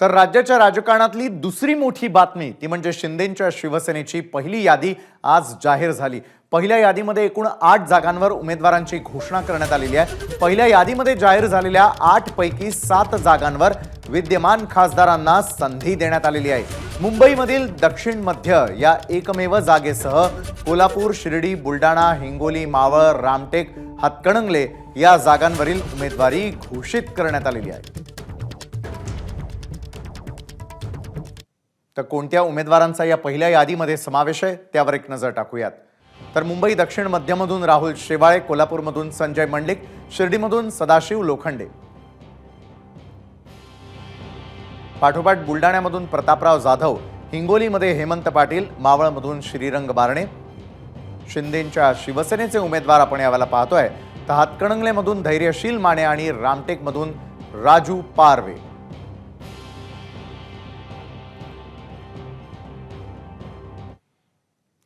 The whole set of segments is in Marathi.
तर राज्याच्या राजकारणातली दुसरी मोठी बातमी ती म्हणजे शिंदेंच्या शिवसेनेची पहिली यादी आज जाहीर झाली. पहिल्या यादीमध्ये एकूण आठ जागांवर उमेदवारांची घोषणा करण्यात आलेली आहे. पहिल्या यादीमध्ये जाहीर झालेल्या आठ पैकी सात जागांवर विद्यमान खासदारांना संधी देण्यात आलेली आहे. मुंबईमधील दक्षिण मध्य या एकमेव जागेसह कोल्हापूर शिर्डी बुलडाणा हिंगोली मावळ रामटेक हातकणंगले या जागांवरील उमेदवारी घोषित करण्यात आलेली आहे. तर कोणत्या उमेदवारांचा या पहिल्या यादीमध्ये समावेश आहे त्यावर एक नजर टाकूयात. तर मुंबई दक्षिण मध्यमधून राहुल शेवाळे कोल्हापूरमधून संजय मंडलिक शिर्डीमधून सदाशिव लोखंडे. पाठोपाठ बुलडाण्यामधून प्रतापराव जाधव हिंगोलीमध्ये हेमंत पाटील मावळमधून श्रीरंग बारणे. शिंदेंच्या शिवसेनेचे उमेदवार आपण यावेळेला पाहतोय तर हातकणंगलेमधून धैर्यशील माने आणि रामटेकमधून राजू पारवे.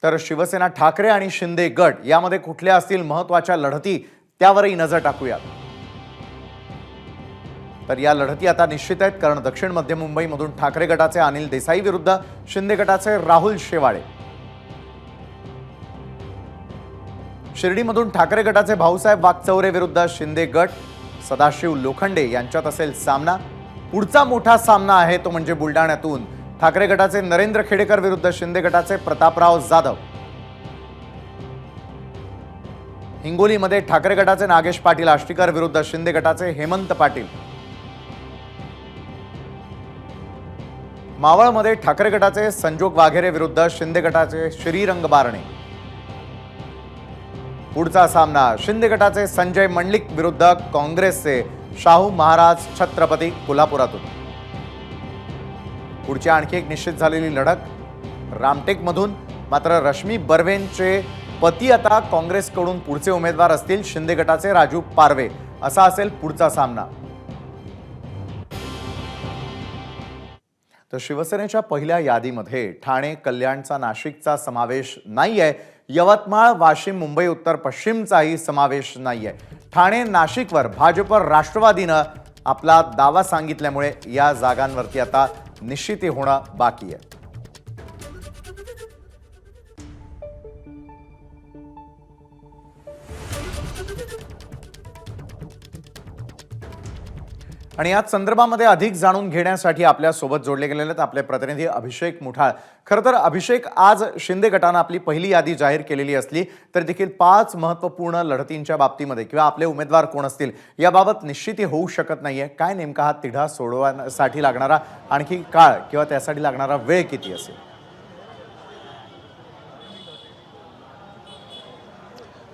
तर शिवसेना ठाकरे आणि शिंदे गट यामध्ये कुठल्या असतील महत्त्वाच्या लढती त्यावरही नजर टाकूयात. तर या लढती आता निश्चित आहेत कारण दक्षिण मध्य मुंबईमधून ठाकरे गटाचे अनिल देसाई विरुद्ध शिंदे गटाचे राहुल शेवाळे. शिर्डीमधून ठाकरे गटाचे भाऊसाहेब वागचौरे विरुद्ध शिंदे गट सदाशिव लोखंडे यांच्यात असेल सामना. पुढचा मोठा सामना आहे तो म्हणजे बुलडाण्यातून ठाकरे गटाचे नरेंद्र खेडेकर विरुद्ध शिंदे गटाचे प्रतापराव जाधव. हिंगोलीमध्ये ठाकरे गटाचे नागेश पाटील आष्टीकर विरुद्ध शिंदे गटाचे हेमंत पाटील. मावळमध्ये ठाकरे गटाचे संजोग वाघेरे विरुद्ध शिंदे गटाचे श्रीरंग बारणे. पुढचा सामना शिंदे गटाचे संजय मंडलिक विरुद्ध काँग्रेसचे शाहू महाराज छत्रपती कोल्हापुरातून. पुढची आणखी एक निश्चित झालेली लढत. रामटेकमधून मात्र रश्मी बर्वेंचे पती आता काँग्रेसकडून पुढचे उमेदवार असतील शिंदे गटाचे राजू पारवे. असा असेल पुढचा सामना. तर शिवसेनेच्या पहिल्या यादीमध्ये ठाणे कल्याणचा नाशिकचा समावेश नाही आहे यवतमाळ वाशिम मुंबई उत्तर पश्चिमचाही समावेश नाही आहे ठाणे नाशिकवर भाजप राष्ट्रवादीनं आपला दावा सांगितल्यामुळे या जागांवरती आता निश्चिती होणं बाकी आहे आणि याच संदर्भामध्ये अधिक जाणून घेण्यासाठी आपल्यासोबत जोडले गेलेले आहेत आपले प्रतिनिधी अभिषेक मुठाळ. खरं तर अभिषेक आज शिंदे गटानं आपली पहिली यादी जाहीर केलेली असली तर देखील पाच महत्त्वपूर्ण लढतींच्या बाबतीमध्ये किंवा आपले उमेदवार कोण असतील याबाबत निश्चिती होऊ शकत नाहीये. काय नेमका हा तिढा सोडवण्यासाठी लागणारा आणखी काळ किंवा त्यासाठी लागणारा वेळ किती असेल?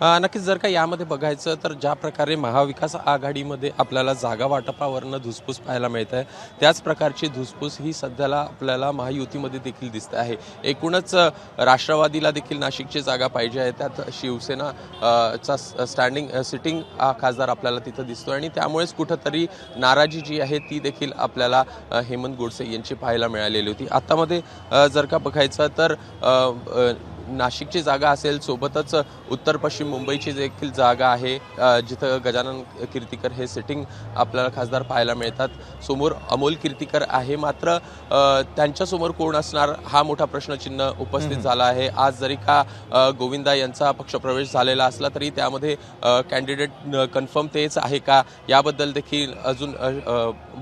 नक्कीच जर का यामध्ये बघायचं तर ज्या प्रकारे महाविकास आघाडीमध्ये आपल्याला जागा वाटपावरनं धुसफूस पाहायला मिळत आहे त्याच प्रकारची धुसफूस ही सध्याला आपल्याला महायुतीमध्ये देखील दिसते आहे. एकूणच राष्ट्रवादीला देखील नाशिकची जागा पाहिजे आहे. त्यात शिवसेना चा स्टँडिंग सिटिंग हा खासदार आपल्याला तिथं दिसतो आणि त्यामुळेच कुठंतरी नाराजी जी आहे ती देखील आपल्याला हेमंत गोडसे यांची पाहायला मिळालेली होती. आत्तामध्ये जर का बघायचं तर नाशिकची जागा असेल सोबतच उत्तर पश्चिम मुंबईची देखील जागा आहे जिथं गजानन कीर्तिकर हे सिटिंग आपल्याला खासदार पाहायला मिळतात. समोर अमोल कीर्तिकर आहे. मात्र त्यांच्यासमोर कोण असणार हा मोठा प्रश्नचिन्ह उपस्थित झाला आहे. आज जरी का गोविंदा यांचा पक्षप्रवेश झालेला असला तरी त्यामध्ये कॅन्डिडेट कन्फर्म तेच आहे का? याबद्दल देखील अजून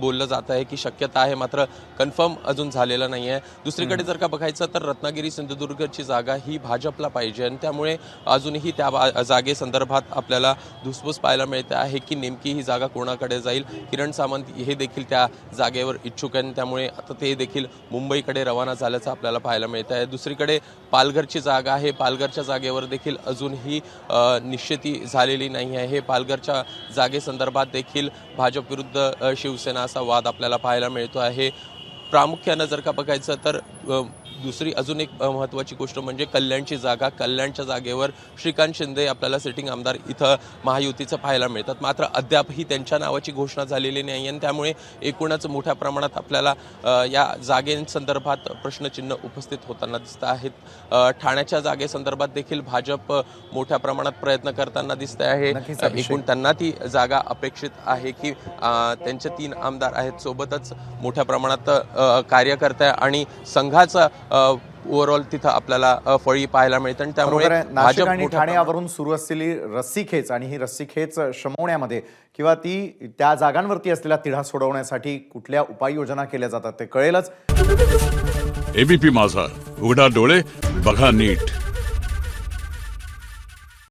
बोललं जात आहे की शक्यता आहे. मात्र कन्फर्म अजून झालेलं नाही आहे दुसरीकडे जर का बघायचं तर रत्नागिरी सिंधुदुर्गची जागा ही भाजपला पाहिजे. आणि त्यामुळे अजूनही त्या बा- जागेसंदर्भात आपल्याला धुसफूस पाहायला मिळते आहे की नेमकी ही जागा कोणाकडे जाईल? किरण सामंत हे देखील त्या जागेवर इच्छुक आहे आणि त्यामुळे आता ते देखील मुंबईकडे रवाना झाल्याचं आपल्याला पाहायला मिळत आहे दुसरीकडे पालघरची जागा आहे. पालघरच्या जागेवर देखील अजूनही निश्चिती झालेली नाही आहे. पालघरच्या जागेसंदर्भात देखील भाजप विरुद्ध शिवसेना असा वाद आपल्याला पाहायला मिळतो आहे. प्रामुख्यानं जर का बघायचं तर दुसरी अजून एक महत्त्वाची गोष्ट म्हणजे कल्याणची जागा. कल्याणच्या जागेवर श्रीकांत शिंदे आपल्याला सिटिंग आमदार इथं महायुतीचं पाहायला मिळतात. मात्र अद्यापही त्यांच्या नावाची घोषणा झालेली नाही आणि त्यामुळे एकूणच मोठ्या प्रमाणात आपल्याला या जागेसंदर्भात प्रश्नचिन्ह उपस्थित होताना दिसत आहेत. ठाण्याच्या जागेसंदर्भात देखील भाजप मोठ्या प्रमाणात प्रयत्न करताना दिसत आहे. एकूण त्यांना ती जागा अपेक्षित आहे की त्यांचे तीन आमदार आहेत. सोबतच मोठ्या प्रमाणात कार्यकर्ते आणि संघाचा ओव्हरऑल तिथं आपल्याला फळी पाहायला मिळते आणि त्यामुळे नाशिक आणि मोठ्या ठाणे यावरून सुरू असलेली रस्सीखेच आणि ही रस्सीखेच शमवण्यामध्ये किंवा ती त्या जागांवरती असलेला तिढा सोडवण्यासाठी कुठल्या उपाययोजना केल्या जातात ते कळेलच. एबीपी माझा उघडा डोळे बघा नीट.